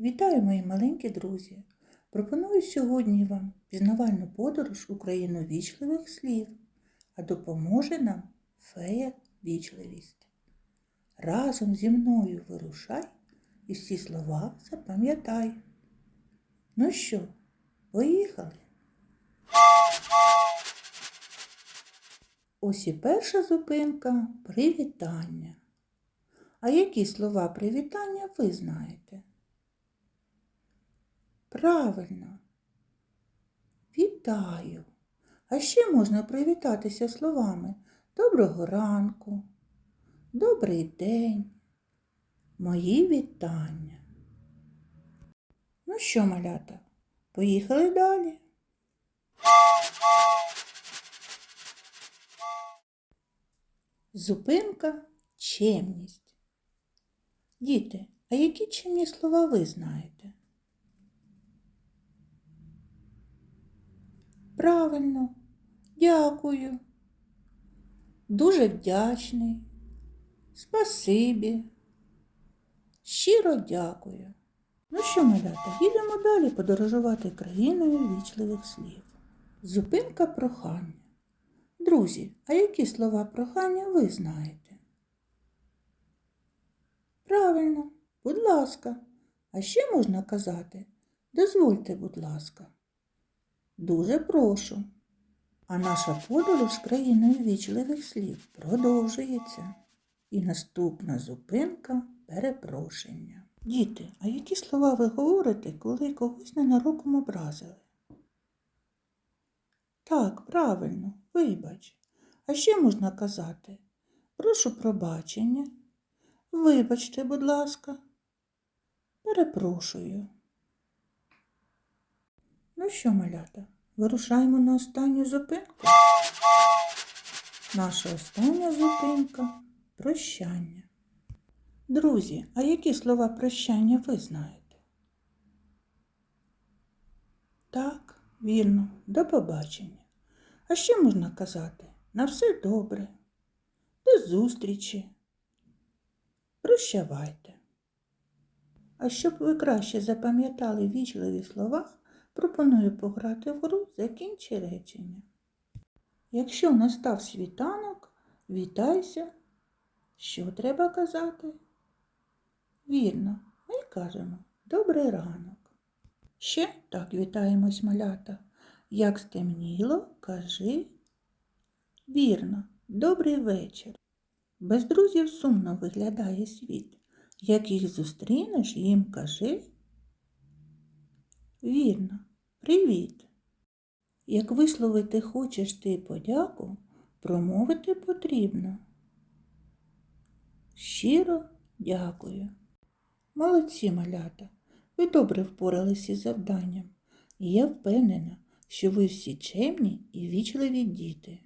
Вітаю, мої маленькі друзі! Пропоную сьогодні вам пізнавальну подорож у країну вічливих слів, а допоможе нам фея вічливість. Разом зі мною вирушай і всі слова запам'ятай. Ну що, поїхали? Ось і перша зупинка привітання. А які слова привітання ви знаєте? Правильно. Вітаю. А ще можна привітатися словами Доброго ранку, Добрий день, Мої вітання. Ну що, малята, поїхали далі. Зупинка чемність. Діти, а які чимні слова ви знаєте? Правильно, дякую. Дуже вдячний. Спасибі. Щиро дякую. Ну що, малята, їдемо далі подорожувати країною вічливих слів. Зупинка прохання. Друзі, а які слова прохання ви знаєте? Правильно, будь ласка. А ще можна казати дозвольте, будь ласка. Дуже прошу. А наша подорож країною вічливих слів продовжується. І наступна зупинка перепрошення. Діти, а які слова ви говорите, коли когось ненароком образили? Так, правильно, вибач. А ще можна казати прошу пробачення. Вибачте, будь ласка. Перепрошую. Ну що, малята, вирушаємо на останню зупинку. Наша остання зупинка прощання. Друзі, а які слова прощання ви знаєте? Так, вірно, до побачення. А ще можна казати на все добре, до зустрічі. Прощавайте. А щоб ви краще запам'ятали вічливі слова, пропоную пограти в гру «Закінчи речення. Якщо настав світанок, вітайся. Що треба казати? Вірно, ми кажемо добрий ранок. Ще так вітаємось, малята. Як стемніло, кажи. Вірно, добрий вечір. Без друзів сумно виглядає світ. Як їх зустрінеш, їм кажи. Вірно, привіт. Як висловити хочеш ти подяку, промовити потрібно. Щиро дякую. Молодці малята, ви добре впоралися із завданням, і я впевнена, що ви всі чемні і вічливі діти.